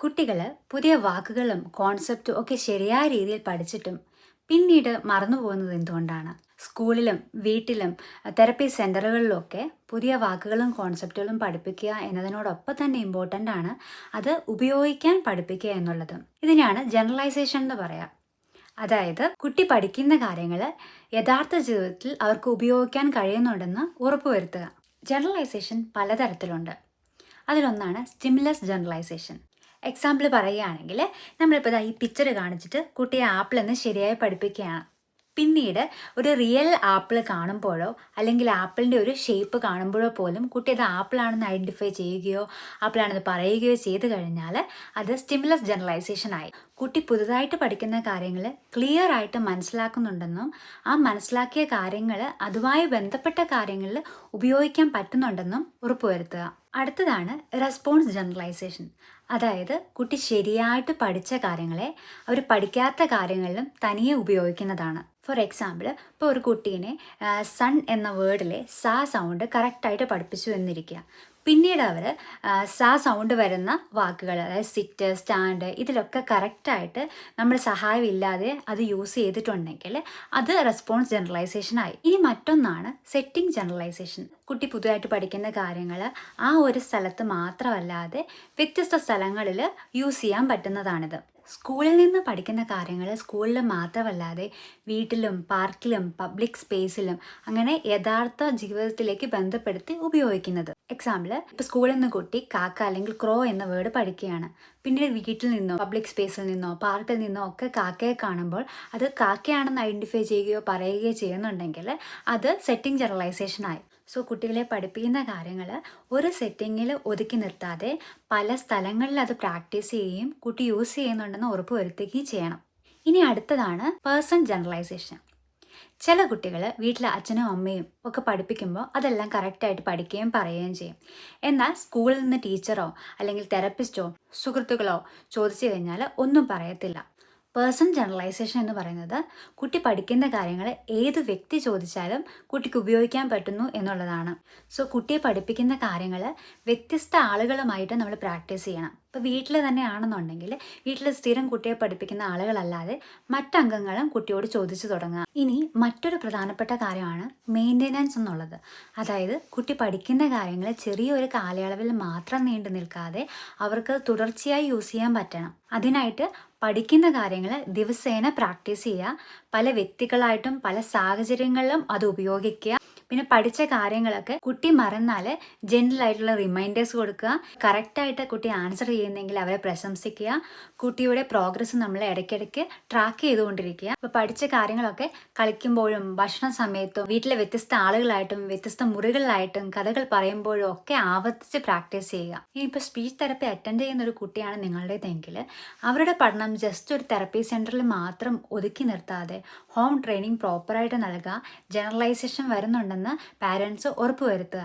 കുട്ടികൾ പുതിയ വാക്കുകളും കോൺസെപ്റ്റും ഒക്കെ ശരിയായ രീതിയിൽ പഠിച്ചിട്ടും പിന്നീട് മറന്നുപോകുന്നത് എന്തുകൊണ്ടാണ്? സ്കൂളിലും വീട്ടിലും തെറപ്പി സെന്ററുകളിലൊക്കെ പുതിയ വാക്കുകളും കോൺസെപ്റ്റുകളും പഠിപ്പിക്കുക എന്നതിനോടൊപ്പം തന്നെ ഇമ്പോർട്ടന്റ് ആണ് അത് ഉപയോഗിക്കാൻ പഠിപ്പിക്കുക എന്നുള്ളത്. ഇതിനാണ് ജനറലൈസേഷൻ എന്ന് പറയാം. അതായത് കുട്ടി പഠിക്കുന്ന കാര്യങ്ങൾ യഥാർത്ഥ ജീവിതത്തിൽ അവർക്ക് ഉപയോഗിക്കാൻ കഴിയുന്നുണ്ടെന്ന് ഉറപ്പുവരുത്തുക. ജനറലൈസേഷൻ പലതരത്തിലുണ്ട്. അതിലൊന്നാണ് സ്റ്റിമുലസ് ജനറലൈസേഷൻ എക്സാമ്പിൾ പറയുകയാണെങ്കിൽ നമ്മളിപ്പോൾ ഈ പിക്ചർ കാണിച്ചിട്ട് കുട്ടിയെ ആപ്പിൾ എന്ന് ശരിയായി പഠിപ്പിക്കുകയാണ്. പിന്നീട് ഒരു റിയൽ ആപ്പിൾ കാണുമ്പോഴോ അല്ലെങ്കിൽ ആപ്പിളിന്റെ ഒരു ഷേപ്പ് കാണുമ്പോഴോ പോലും കുട്ടി അത് ആപ്പിളാണെന്ന് ഐഡന്റിഫൈ ചെയ്യുകയോ ആപ്പിളാണെന്ന് പറയുകയോ ചെയ്തു കഴിഞ്ഞാൽ അത് സ്റ്റിമുലസ് ജനറലൈസേഷൻ ആയി. കുട്ടി പുതുതായിട്ട് പഠിക്കുന്ന കാര്യങ്ങൾ ക്ലിയർ ആയിട്ട് മനസ്സിലാക്കുന്നുണ്ടെന്നും ആ മനസ്സിലാക്കിയ കാര്യങ്ങൾ അതുമായി ബന്ധപ്പെട്ട കാര്യങ്ങളിൽ ഉപയോഗിക്കാൻ പറ്റുന്നുണ്ടെന്നും ഉറപ്പുവരുത്തുക. അടുത്തതാണ് റെസ്പോൺസ് ജനറലൈസേഷൻ അതായത് കുട്ടി ശരിയായിട്ട് പഠിച്ച കാര്യങ്ങളെ അവർ പഠിക്കാത്ത കാര്യങ്ങളിലും തനിയെ ഉപയോഗിക്കുന്നതാണ്. ഫോർ എക്സാമ്പിൾ ഇപ്പോൾ ഒരു കുട്ടീനെ സൺ എന്ന വേർഡിലെ സാ സൗണ്ട് കറക്റ്റായിട്ട് പഠിപ്പിച്ചു എന്നിരിക്കുക. പിന്നീട് അവർ സാ സൗണ്ട് വരുന്ന വാക്കുകൾ അതായത് സിറ്റ് സ്റ്റാൻഡ് ഇതിലൊക്കെ കറക്റ്റായിട്ട് നമ്മൾ സഹായം ഇല്ലാതെ അത് യൂസ് ചെയ്തിട്ടുണ്ടെങ്കിൽ അത് റെസ്പോൺസ് ജനറലൈസേഷൻ ആയി. ഇനി മറ്റൊന്നാണ് സെറ്റിംഗ് ജനറലൈസേഷൻ കുട്ടി പുതുതായിട്ട് പഠിക്കുന്ന കാര്യങ്ങൾ ആ ഒരു സ്ഥലത്ത് മാത്രമല്ലാതെ വ്യത്യസ്ത സ്ഥലങ്ങളിൽ യൂസ് ചെയ്യാൻ പറ്റുന്നതാണിത്. സ്കൂളിൽ നിന്ന് പഠിക്കുന്ന കാര്യങ്ങൾ സ്കൂളിൽ മാത്രമല്ലാതെ വീട്ടിലും പാർക്കിലും പബ്ലിക് സ്പേസിലും അങ്ങനെ യഥാർത്ഥ ജീവിതത്തിലേക്ക് ബന്ധപ്പെടുത്തി ഉപയോഗിക്കുന്നത്. എക്സാമ്പിൾ ഇപ്പോൾ സ്കൂളിൽ നിന്ന് കുട്ടി കാക്ക അല്ലെങ്കിൽ ക്രോ എന്ന വേർഡ് പഠിക്കുകയാണ്. പിന്നീട് വീട്ടിൽ നിന്നോ പബ്ലിക് സ്പേസിൽ നിന്നോ പാർക്കിൽ നിന്നോ ഒക്കെ കാക്കയെ കാണുമ്പോൾ അത് കാക്കയാണെന്ന് ഐഡന്റിഫൈ ചെയ്യുകയോ പറയുകയോ ചെയ്യുന്നുണ്ടെങ്കിൽ അത് സെറ്റിംഗ് ജനറലൈസേഷൻ ആയി. സോ കുട്ടികളെ പഠിപ്പിക്കുന്ന കാര്യങ്ങൾ ഒരു സെറ്റിങ്ങിൽ ഒതുക്കി നിർത്താതെ പല സ്ഥലങ്ങളിൽ അത് പ്രാക്ടീസ് ചെയ്യുകയും കുട്ടി യൂസ് ചെയ്യുന്നുണ്ടെന്ന് ഉറപ്പ് വരുത്തുകയും ചെയ്യണം. ഇനി അടുത്തതാണ് പേഴ്സൺ ജനറലൈസേഷൻ ചില കുട്ടികൾ വീട്ടിലെ അച്ഛനും അമ്മയും ഒക്കെ പഠിപ്പിക്കുമ്പോൾ അതെല്ലാം കറക്റ്റായിട്ട് പഠിക്കുകയും പറയുകയും ചെയ്യും. എന്നാൽ സ്കൂളിൽ നിന്ന് ടീച്ചറോ അല്ലെങ്കിൽ തെറപ്പിസ്റ്റോ സുഹൃത്തുക്കളോ ചോദിച്ചു കഴിഞ്ഞാൽ ഒന്നും പറയത്തില്ല. പേഴ്സൺ ജനറലൈസേഷൻ എന്ന് പറയുന്നത് കുട്ടി പഠിക്കുന്ന കാര്യങ്ങൾ ഏത് വ്യക്തി ചോദിച്ചാലും കുട്ടിക്ക് ഉപയോഗിക്കാൻ പറ്റുന്നു എന്നുള്ളതാണ്. സോ കുട്ടിയെ പഠിപ്പിക്കുന്ന കാര്യങ്ങൾ വ്യത്യസ്ത ആളുകളുമായിട്ട് നമ്മൾ പ്രാക്ടീസ് ചെയ്യണം. ഇപ്പോൾ വീട്ടിൽ തന്നെ ആണെന്നുണ്ടെങ്കിൽ വീട്ടിൽ സ്ഥിരം കുട്ടിയെ പഠിപ്പിക്കുന്ന ആളുകളല്ലാതെ മറ്റംഗങ്ങളും കുട്ടിയോട് ചോദിച്ചു തുടങ്ങുക. ഇനി മറ്റൊരു പ്രധാനപ്പെട്ട കാര്യമാണ് മെയിന്റെനൻസ് എന്നുള്ളത്. അതായത് കുട്ടി പഠിക്കുന്ന കാര്യങ്ങൾ ചെറിയൊരു കാലയളവിൽ മാത്രം നീണ്ടു നിൽക്കാതെ അവർക്ക് തുടർച്ചയായി യൂസ് ചെയ്യാൻ പറ്റണം. അതിനായിട്ട് പഠിക്കുന്ന കാര്യങ്ങൾ ദിവസേന പ്രാക്ടീസ് ചെയ്യുക. പല വ്യക്തികളായിട്ടും പല സാഹചര്യങ്ങളിലും അത് ഉപയോഗിക്കുക. പിന്നെ പഠിച്ച കാര്യങ്ങളൊക്കെ കുട്ടി മറന്നാൽ ജനറൽ ആയിട്ടുള്ള റിമൈൻഡേഴ്സ് കൊടുക്കുക. കറക്റ്റായിട്ട് കുട്ടി ആൻസർ ചെയ്യുന്നെങ്കിൽ അവരെ പ്രശംസിക്കുക. കുട്ടിയുടെ പ്രോഗ്രസ് നമ്മൾ ഇടയ്ക്കിടയ്ക്ക് ട്രാക്ക് ചെയ്തുകൊണ്ടിരിക്കുക. അപ്പോൾ പഠിച്ച കാര്യങ്ങളൊക്കെ കളിക്കുമ്പോഴും ഭക്ഷണ സമയത്തും വീട്ടിലെ വ്യത്യസ്ത ആളുകളായിട്ടും വ്യത്യസ്ത മുറികളിലായിട്ടും കഥകൾ പറയുമ്പോഴും ഒക്കെ ആവർത്തിച്ച് പ്രാക്ടീസ് ചെയ്യുക. ഇനിയിപ്പോൾ സ്പീച്ച് തെറപ്പി അറ്റൻഡ് ചെയ്യുന്ന ഒരു കുട്ടിയാണ് നിങ്ങളുടേതെങ്കിൽ അവരുടെ പഠനം ജസ്റ്റ് ഒരു തെറപ്പി സെന്ററിൽ മാത്രം ഒതുക്കി നിർത്താതെ ഹോം ട്രെയിനിങ് പ്രോപ്പറായിട്ട് നൽകുക ജനറലൈസേഷൻ വരുന്നുണ്ടെന്ന് പാരൻസ് ഉറപ്പുവരുത്തുക